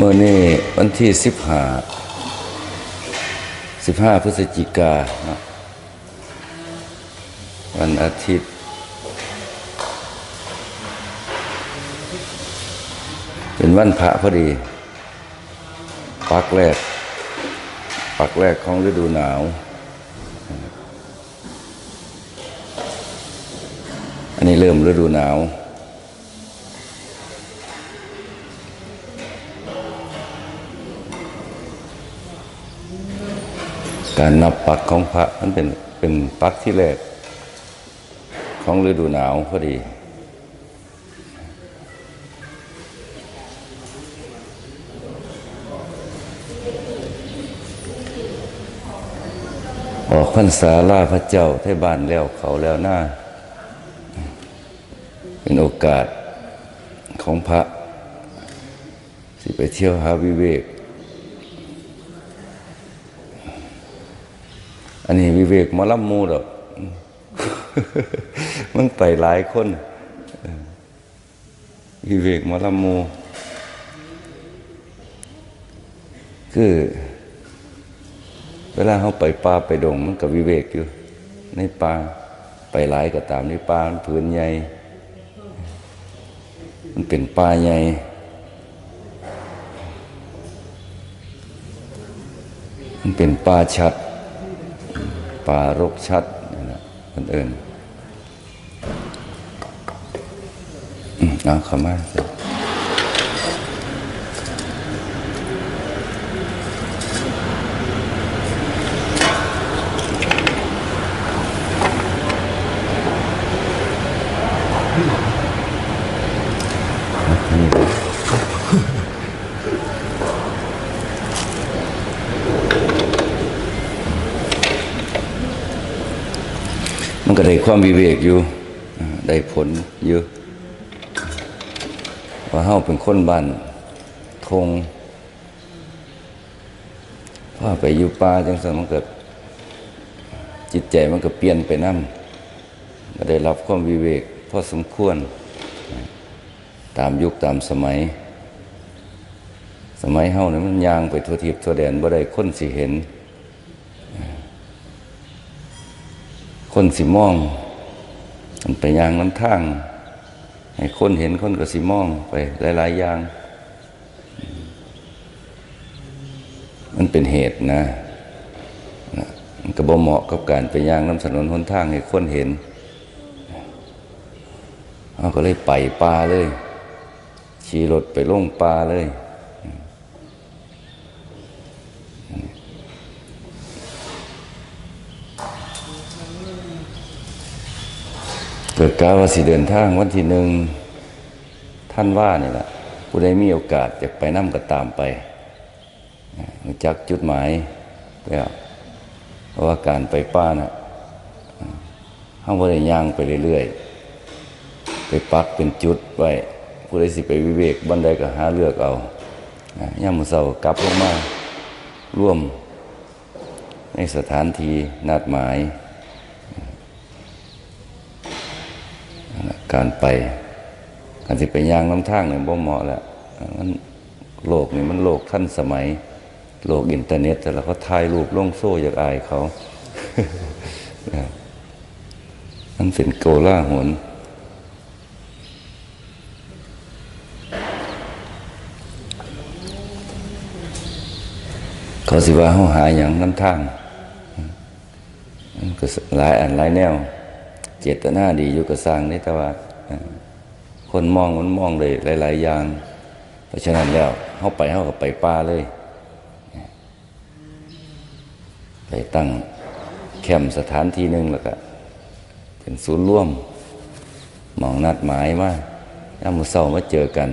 เมื่อนี้วันที่สิบห้าสิบห้าพฤศจิกาวันอาทิตย์ เป็นวันพระพอดี ปักแรก ปักแรกของฤดูหนาว อันนี้เริ่มฤดูหนาว การนับปักของพระมันเป็นเป็นปักที่แรกของฤดูหนาวพอดี ออกพรรษาล่าพระเจ้าที่บ้านแล้วเขาแล้วหน้า เป็นโอกาสของพระ สิไปเที่ยวหาวิเวก อันนี้วิเวกมาล่ำมูดอกมันไปหลายคนวิเวกมาล่ำมู คือ เวลาเขาไปป่าไปดง มันกับวิเวกอยู่ ในป่าไปหลายก็ตามในป่ามันผืนใหญ่ มันเป็นป่าใหญ่มันเป็นป่าชัด ปารกชัดนี่นะคนเอิญอืมเอาเข้ามาสินี่เลยมันก็ได้ ความวิเวกอยู่ ได้ผลอยู่ว่าเฮาเป็นคนบ้านทงพ่อไปอยู่ป่าจังซั่นมันเกิดจิตใจมันก็เปลี่ยนไปนํก็ได้รับความวิเวกพอสมควร ตามยุคตามสมัย สมัยเฮาเนี่ยมันยางไปทั่วทิพย์ทั่วแดนบ่ได้คนสิเห็น คนสิมอง มันไปยางน้ำทาง ให้คนเห็นคนก็สิมองไป หลาย ๆ อย่าง มันเป็นเหตุนะมันก็บ่เหมาะกับการไปยางน้ำถนนหนทางให้คนเห็นเขาก็เลยไปป่าเลย ขี่รถไปลงป่าเลย เกิดกาว่าสิเดินทางวันที่หนึ่งท่านว่านี่แหละผู้ใดมีโอกาสจะไปนั่ก็ตามไปรู้จักจุดหมายแล้วเพราะว่าการไปป้าน่ะห้างบริยางไปเรื่อยๆ ไปปักเป็นจุดไว้ผู้ใดสิไปวิเวกบันไดก็หาเลือกเอาย่ามมือเสากลับลงมาร่วมในสถานที่นัดหมาย การไปการสิไปยางน้ำทางเนี่ยบ่เหมาะแล้วมันโลกนี่มันโลกท่านสมัย โลกอินเทอร์เน็ต แต่ละเขาถ่ายรูปลงโซ่อยากอายเขามันเป็นโกล่าหนเขาสิว่าเขาหาอย่างน้ำทางก็หลายอันหลายแนว เจตนาดีอยู่กับสร้างนี่แต่ว่า คนมองมันมองเลยหลาย ๆ อย่าง เพราะฉะนั้นแล้วเข้าไปเข้ากับไปป่าเลย ไปตั้งแคมป์สถานที่หนึ่งแล้วก็เป็นศูนย์ร่วมมองนัดหมายมาย่ามือเศร้ามาเจอกัน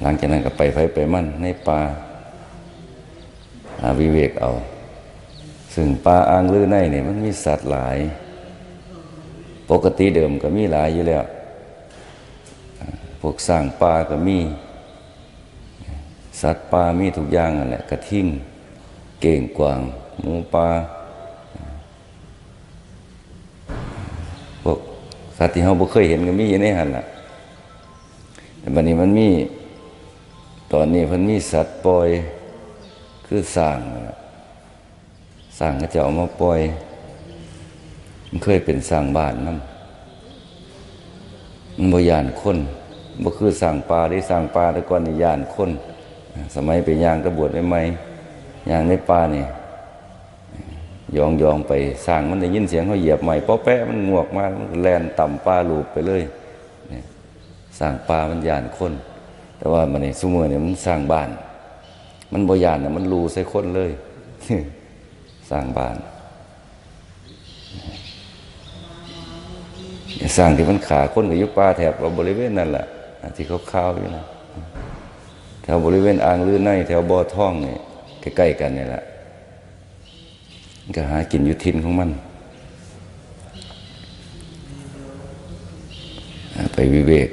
หลังจากนั้นก็ไปไปไปมั่นในป่าหาวิเวกเอา ซึ่งป่าอ่างลือในเนี่ยมันมีสัตว์หลาย ปกติเดิมก็มีหลายอยู่แล้วพวกสร้างป่าก็มี สัตว์ป่ามีทุกอย่างนั่นแหละกระทิ่งเก่งกวางหมูป่าพวกสัตว์ที่เราบ่เคยเห็นก็มีอยู่ในหันล่ะแต่บัดนี้มันมี ตอนนี้เพิ่นมีสัตว์ปล่อยคือสร้างนั่นล่ะสร้างก็จะเอามาปล่อย มันเคยเป็นสร้างบ้านนํมันบ่ย่านคนบ่คือสร้างปลาได้สร้างปลาแต่ก่อนนี่ย่านคน สมัยไปยางตะบวชใหม่ๆย่างในป่าเนี่ยองยองๆไปสร้างมันได้ยินเสียงเขาเหยียบใหม่ป๊อแปะมันงวกมามันก็แลนต่ำปลาลูบไปเลยเนี่ยสร้างปลามันย่านคน แต่ว่ามันนี่ซุมื้อนี่มันสร้างบ้าน มันบ่ย่านน่ะมันรูใส่คนเลยสร้างบ้าน สร้างที่มันขาคนกับยุป่าแถบบริเวณนั่นแหละที่เขาข้าวอยู่นะแถวบริเวณอ่างลือในแถวบ่อท่องเนี่ยใกล้ๆกันนี่แหละก็หากินยุทินของมัน ไปวิเวก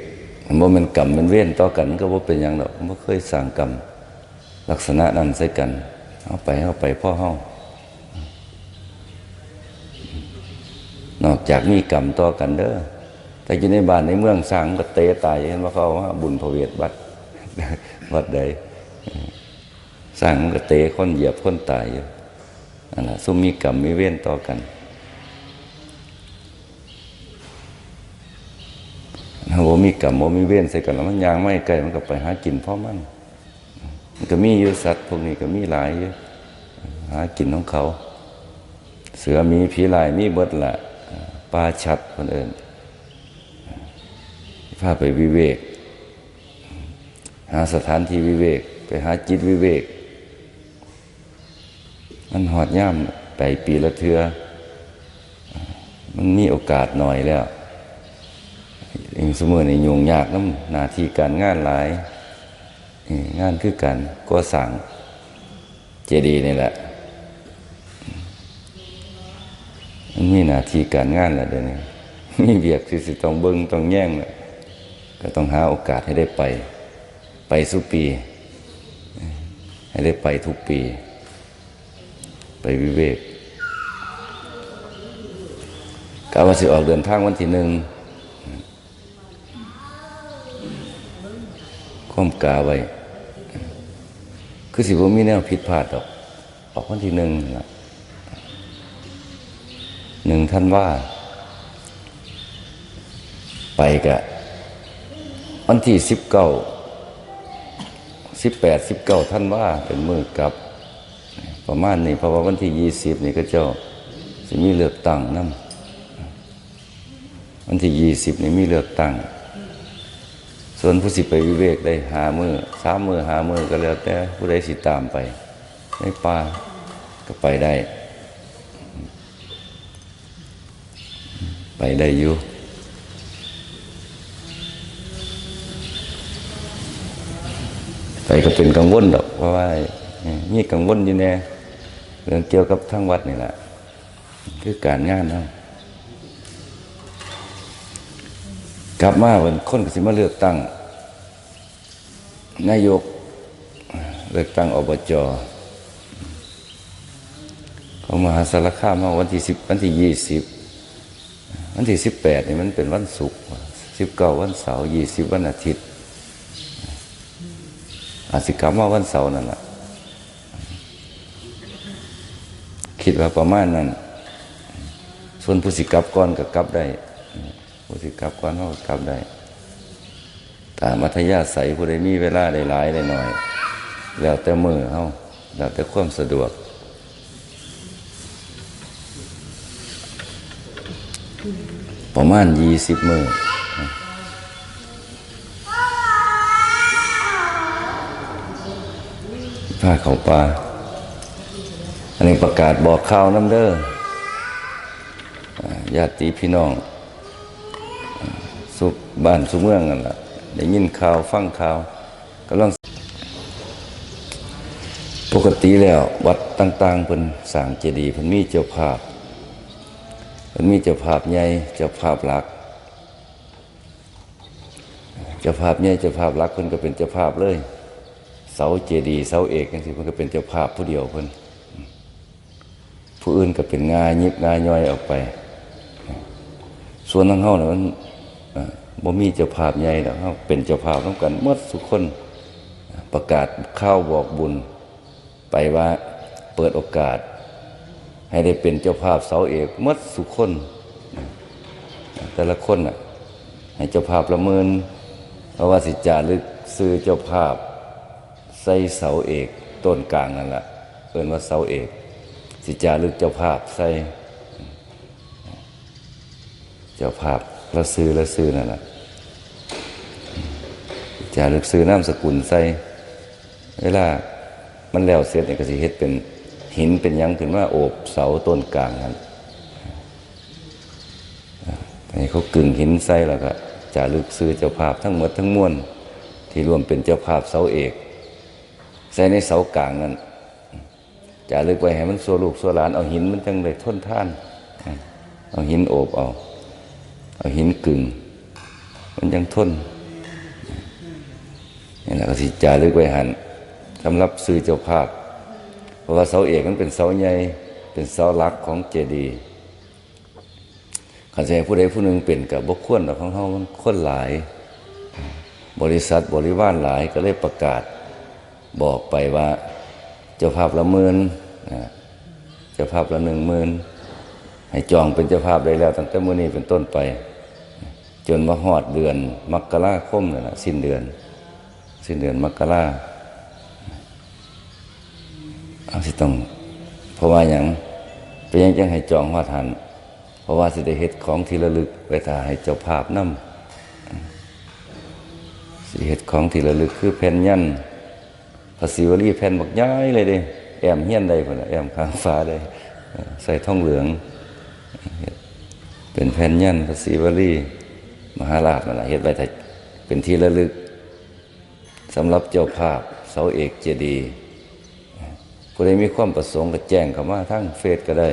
มันว่ามันกรรมมันเว้นต่อกัน ก็ว่าเป็นอย่างดอกมันบ่เคยสั่งกรรมลักษณะนั้นใส่กัน เอาไปเอาไปพ่อเฮา อกจากมีกรรมต่อกันเด้อแต่อยู่ในบ้านในเมืองสร้างก็เตะตายเห็นว่าเขาว่าบุญพเวทวัดวัดใดสร้างมันก็เตะคนเหยียบคนตายอยู่นั่นแหละซุมมีกรรมมีเว้นต่อกันถ้าบ่มีกรรมบ่มีเว้นใส่กันแล้วมันยางไม่ไกลมันก็ไปหากินเพราะมันมันก็มีอยู่สัตว์พวกนี้ก็มีหลายอยู่หากินของเขา เสือมีผีลายมีเบิดละ ปลาชัดคนอื่นพาไปวิเวก หาสถานที่วิเวก ไปหาจิตวิเวก มันหอดย่ำไปปีละเทือ มันมีโอกาสหน่อยแล้วเองสมมติในยุงยากน้ำหนาทีการงานหลาย งานคือการก่อสร้างเจดีย์นี่แหละ มีหน้าที่การงานแหละเดี๋ยวนี้มีเบียกที่สิต้องเบิ้งต้องแย่งแหละก็ต้องหาโอกาสให้ได้ไป ไปสุปี ให้ได้ไปทุกปี ไปวิเวกกาว่าสิออกเดินทางวันที่หนึ่งข้อมกาไว้ คือสิว่มีแนวผิดพลาดดอก ออกวันที่หนึ่งนะ หนึ่งท่านว่า ไปกะวันที่สิบเก้าสิบแปดสิบเก้าท่านว่าเป็นมือกับประมาณนี้เพราะว่าวันที่ยี่สิบนี่ก็เจ้าจะมีเลือกตั้งนั่นวันที่ยี่สิบนี่มีเลือกตั้ง ส่วนผู้สิไปวิเวกได้หามือสามมือหามือก็แล้วแต่ผู้ใดสิตามไปในป่าก็ไปได้ ไปได้อยู่ไปก็เป็นกังวลดอกเพราะว่าเอ่กังวลอยู่แน่เรื่องเกี่ยวกับทางวัดนี่แหละคือการงานเนาะกลับมาวันคนก็สิมาเลือกตั้ง นายก เลือกตั้งอบจของมหาสารคามเมื่อวันที่สิบวันที่ยี่สิบ วันที่สิบแปดนี่มันเป็นวันศุกร์สิบเก้าวันเสาร์ยี่สิบวันอาทิตย์อาสิกรรมว่าวันเสาร์นั่นแหละคิดว่าประมาณนั้น ส่วนผู้สิกับก่อนก็กลับได้ ผู้สิกับก่อนเขาก็กลับได้ตามมัธยาศัยผู้ใดมีเวลาได้หลายได้หน่อย แล้วแต่มือเขาแล้วแต่ความสะดวก ประมาณยี่สิบมือพาเขาป่าอันนี้ประกาศบอกข่าวน้ำเด้อญาติพี่น้อง สุขบ้านสุเมืองกันละได้ยินข่าวฟังข่าวกำลังปกติแล้ววัดต่างๆเพิ่นสร้างเจดีย์เพิ่นมีเจ้าภาพ มันมีเจ้าภาพใหญ่เจ้าภาพหลักเจ้าภาพใหญ่เจ้าภาพหลักเพิ่นก็เป็นเจ้าภาพเลย เสาเจดีย์เสาเอกจังซี่เพิ่นก็เป็นเจ้าภาพผู้เดียวเพิ่นผู้อื่นก็เป็นงายิบงาย่อยออกไป ส่วนทางเฮาน่ะมันบ่มีเจ้าภาพใหญ่ดอกเฮาเป็นเจ้าภาพนํกันหมดทุกคนประกาศข้าวบอกบุญไปว่าเปิดโอกาส ให้ได้เป็นเจ้าภาพเสาเอกหมดสุคน แต่ละคนน่ะให้เจ้าภาพละเมินเพราะว่าสิจารึกซื้อเจ้าภาพใส่เสาเอกต้นกลางนั่นแหละเอิ้นว่าเสาเอก สิจารึกเจ้าภาพใส่เจ้าภาพละซื้อละซื้อนั่นแหละจารึกซื้อน้ำสกุลใส่เวลามันแล้วเสร็จเนี่ยก็สิเฮ็ดเป็น หินเป็นยังขึ้นมาโอบเสาต้นกลางนั้นให้เขากึ่งหินใส่แล้วก็จารึกซื้อเจ้าภาพทั้งหมดทั้งมวลที่รวมเป็นเจ้าภาพเสาเอกใส่ในเสากลางนั้นจารึกไว้ให้มันสัวลูกสัวหลานเอาหินมันจังเลยทนท่าน เอาหินโอบเอา เอาหินกึ่ง มันยังทนนี่แหละก็สิจารึกไว้หันสำหรับซื้อเจ้าภาพ ราะว่าเสาเอกมันเป็นเสาใหญ่เป็นเสาหลักของเจดีย์ขันใจผู้ใดผู้หนึ่งเป็นกับบกควรดอกของเขามันคนหลาย บริษัทบริวารหลายก็เลยประกาศบอกไปว่า เจ้าภาพละหมื่นนะเจ้าภาพละหนึ่งหมื่นให้จองเป็นเจ้าภาพได้แล้วตั้งแต่มื้อนี้เป็นต้นไป จนมาฮอดเดือน มกราคมนั่นแหละสิ้นเดือน สิ้นเดือนมกรา เอาสิต้อง เพราะว่าอย่างเป็นยังจังให้จองฮอดหันเพราะว่าสิได้เฮ็ดของที่ระลึกไว้ถ่าให้เจ้าภาพนำสิเฮ็ดของที่ระลึกคือแผ่นยันภาษีวลีแผ่นบักย้ายเลยเด้แอมเฮียนใดพุ่นแอมข้างฟ้าได้ใส่ทองเหลือง เป็นแผ่นยันภาษีวลีมหาราชนั่นละเฮ็ดไว้ถ้าเป็นที่ระลึกสำหรับเจ้าภาพเสาเอกเจดีย์ ผู้ใดมีความประสงค์ก็แจ้งเข้ามาทางเฟซก็ได้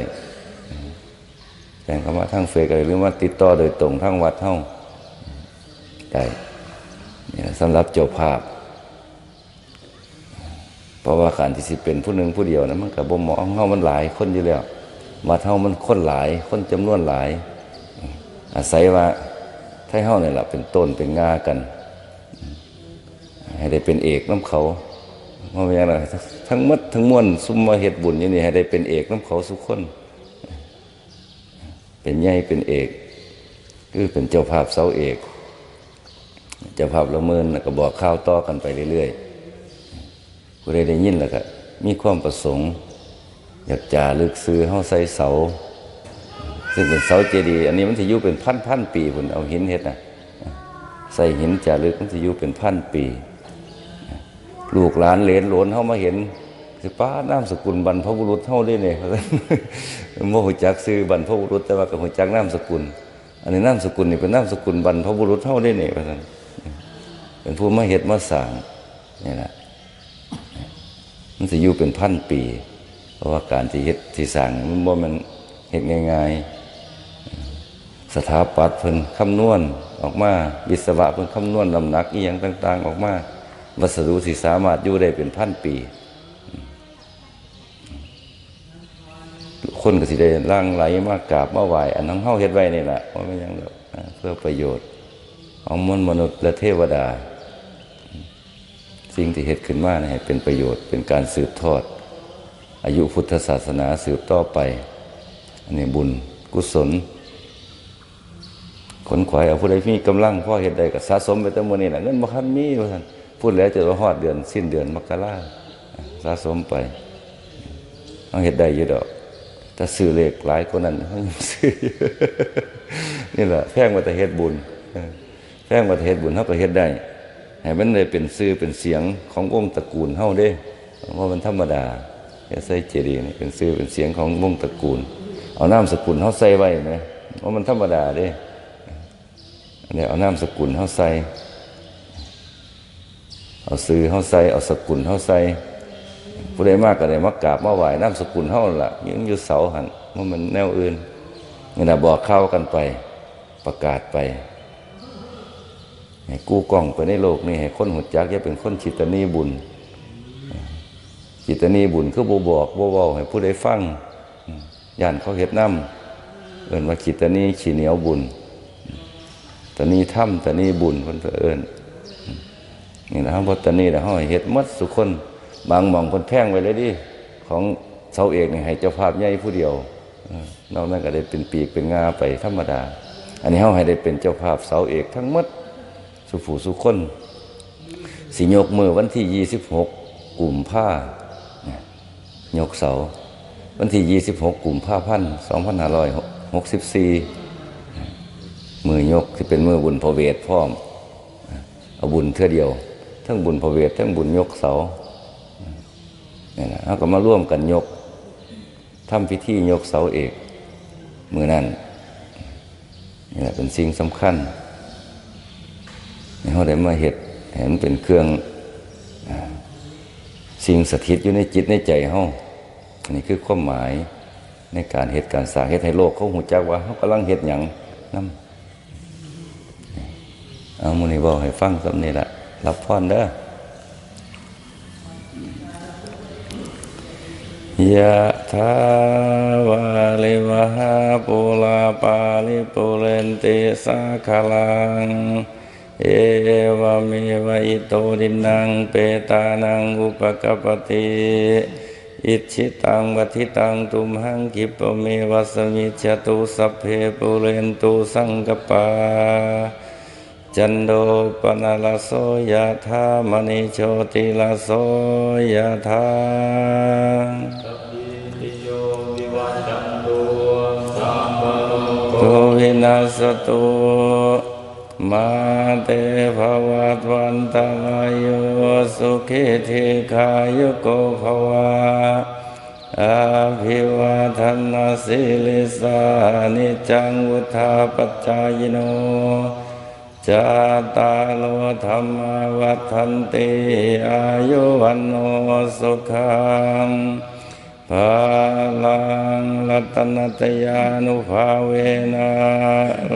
แจ้งเข้ามาทางเฟซก็ได้หรือว่าติดต่อโดยตรงทางวัดเฮาได้นี่แหละสำหรับเจ้าภาพ เพราะว่าการที่สิเป็นผู้หนึ่งผู้เดียวนะมันกับบ่เหมาะเฮามันหลายคนอยู่แล้ววัดเฮามันคนหลาย คนจำนวนหลาย อาศัยว่าไทยเฮาเนี่ยแหละเป็นต้นเป็นงากัน ให้ได้เป็นเอกน้ำเขา เพราอย่างไรทั้งหมดทั้งมวลซุมมาเฮ็ดบุญอยู่นี่ให้ได้เป็นเอกน้ำเขาสุกคน เป็นใหญ่เป็นเอก คือเป็นเจ้าภาพเสาเอก เจ้าภาพละเมินก็บอกข่าวต่อกันไปเรื่อยๆผู้ใดได้ยินแล้วก็มีความประสงค์ อยากจารึกซื้อเฮาใส่เสา ซึ่งเป็นเสาเจดีย์อันนี้มันจะอยู่เป็นพันพันๆปีพุ่นเอาหินเฮ็ดนะใส่หินจารึกมันจะอยู่เป็นพันปี ลูกหลานเลนหลนเฮามาเห็นสิป้านามสกุลบรรพบุรุษเฮาได้เนี่ยบ่ฮู้จักชื่อบรรพบุรุษแต่ว่าก็ฮู้จักนามสกุล อันนี้นามสกุลนี่เป็นนามสกุลบรรพบุรุษเฮาได้เนี่ยว่าซั่นเป็นผู้มาเฮ็ดมาสางนี่แหละมันสิอยู่เป็นพันปี เพราะว่าการที่เฮ็ดที่สร้างมันบ่ม่นเฮ็ดง่ายๆ สถาปัตย์เพิ่นคำนวณออกมาวิศวะเพิ่นคำนวณลำหนักอีหยังต่าง ๆ ออกมา วัสดุที่สามารถอยู่ได้เป็นพันปี คนก็สิได้ล่างไหลมากราบมาไหวอันทั้งเฮาเฮ็ดไว้นี่แหละว่าไม่ยังหรอกอ่าเพื่อประโยชน์ของมนุษย์มนุษย์และเทวดา สิ่งที่เฮ็ดขึ้นมาเนี่ยให้เป็นประโยชน์เป็นการสืบทอด อายุพุทธศาสนาสืบต่อไป อันนี้บุญกุศลคนขวายเอาผู้ใดมีกำลังพ่อเฮ็ดใดก็สะสมไปแต่มื้อนี้น่ะเงินบ่คันมีว่าซั่น พูดแล้วจะว่าฮอดเดือน สิ้นเดือนมกราสะสมไปเอาเฮ็ดได้อยู่ดอกถ้าซื้อเลขหลายกว่านั้นเขาซื้อนี่แหละแพงว่าแต่เฮ็ดบุญแพงว่าแต่เฮ็ดบุญเฮาก็เฮ็ดได้ให้มันได้เป็นชื่อเป็นเสียงของวงตระกูลเฮาเด้เพราะมันธรรมดาเฮ็ดใส่เจดีย์นี่เป็นชื่อเป็นเสียงของวงตระกูล เอานามสกุลเฮาใส่ไว้นะเพราะมันธรรมดาเด้อันนี้เอานามสกุลเฮาใส่ เอาซื้อเฮาใส่เอาสกุลเฮาใส่ผู้ใดมากก็ได้มากราบมาไหว้นามสกุลเฮาล่ะยังอยู่เสาหันว่ามันแนวอื่นนี่น่ะบอกเข้ากันไปประกาศไปให้กู้กล้องไปในโลกนี้ให้คนหุ่จักอย่าเป็นคนจิตนีบุญ จิตนีบุญคือบ่บอกบ่เว้าให้ผู้ใดฟังย่านเขาเฮ็ดน้ำเอิ้นว่าจิตนีขี้เหนียวบุญตนีถ้ำตนีบุญคนเอิญ นี่นะฮะบทนี้นะฮาให้เฮ็ดหมดสุคน บางหม่องเพิ่นแพงไว้เลยดิของเสาเอกนี่ให้เจ้าภาพใหญ่ผู้เดียวเออนอกนั้นก็ได้เป็นปีกเป็นงาไปธรรมดา อันนี้เฮาให้ได้เป็นเจ้าภาพเสาเอกทั้งหมดสุผูสุคนสิยกมือวันที่ 26กุมภาเนี่ยยกเสา วันที่ 26กลุ่มภาพันธ์2564มือยกที่เป็นมือบุญพระเวทพร้อม เอาบุญเท่อเดียว ทั้งบุญพระเวททั้งบุญยกเสาเนี่ยนะเราก็มาร่วมกันยกทำพิธียกเสาเอกมือนั่นนี่แหละเป็นสิ่งสำคัญเขาได้มาเห็ดเห็นเป็นเครื่องสิ่งสถิตอยู่ในจิตในใจเฮาอันนี้คือความหมายในการเหตุการสร้างเฮ็ดให้โลกเขาหูจักว่าเขากำลังเฮ็ดหยังนํเอามื้อนี้บอกให้ฟังสำนี้ละ รับพรเด้อยะทาวาลิวหาปุลาปาลิปุเรนติสาคลัง เอวเมวอิโตดินังเปตานังอุปกปปติอิชิตังวัทิตังตุมหังกิปเมวะสมิจจตุสัพเพปุเรนตุสังกปา จันโดปนาลโสยะธามณิโชติลโสยะธาโยวินาสตุมาเตภวัตวันตรายโยสุขิธิขายุโกภวะอาภิวาทนาสิลิสานิจังวุธาปัจจายโน จาตารโลธรรมวัฏันติอายุวันโนสุขังภาลังรัตนตยานุภาเวนะ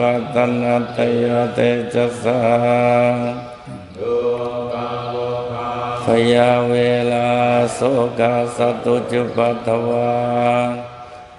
รัตนตยเตจสสาดุกาโลกาพยาเวลาโสกาสตุจุปัตถวา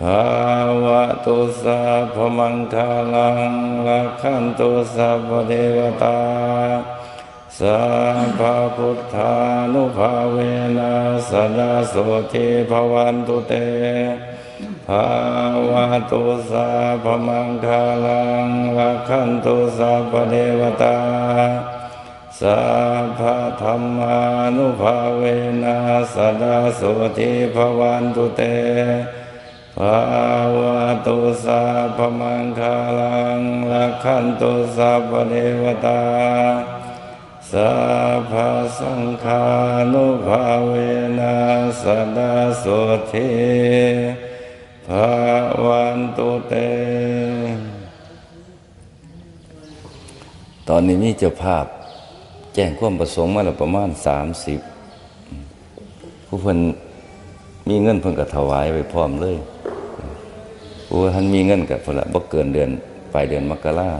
ภาคยังสุขังพาวันโนจาโภคังวุธิจยสวาสาตาวาสาจายุจาจิวาสิทธิภวันตุเตภาพมังคาลังลักขันตุสัพเทวตาสัพพะพุทธานุภาเวนะสดาโสทิภวันตุเตภาวะตุสัพมังคาลังลักขันตุสัพเทวตาสัพพะธรรมานุภาเวนะสดาโสทิภวันตุเต ภาวะตุสัพพมังคาลังลักขันตุสัพพเทวตาสัพพสังฆานุภาเวนะสดาโสทิภาวันตุเต ตอนนี้มีเจ้าภาพ แจ้งความประสงค์มาแล้วประมาณสามสิบผู้เพิ่นมีเงินเพิ่นก็ถวายไปพร้อมเลย โอ้ท่านมีเงินกับเพิ่นละบ่เกินเดือนปลายเดือนมกรา